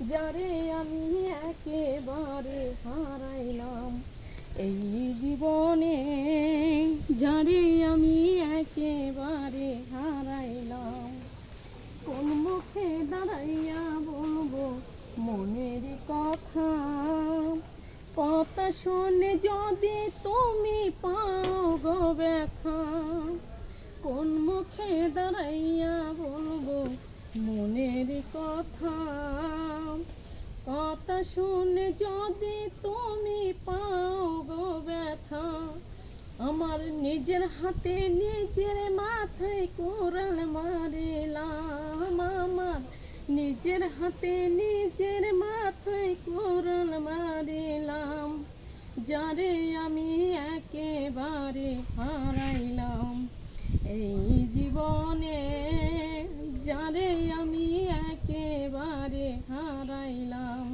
যারে আমি একেবারে হারাইলাম এই জীবনে, যারে আমি একেবারে হারাইলাম। কোন মুখে দাঁড়াইয়া বলব মনের কথা? কথা শুনে যদি তুমি পাও গো ব্যথা, কোন মুখে দাঁড়াইয়া বলব মনের কথা। কথা শুনে যদি তুমি পাও গো ব্যথা, আমার নিজের হাতে নিজের মাথায় কোরাল মারিলাম আমার। নিজের হাতে নিজের মাথায় কোরাল মারিলাম, যারে আমি একেবারে হারাইলাম। হারাইলাম।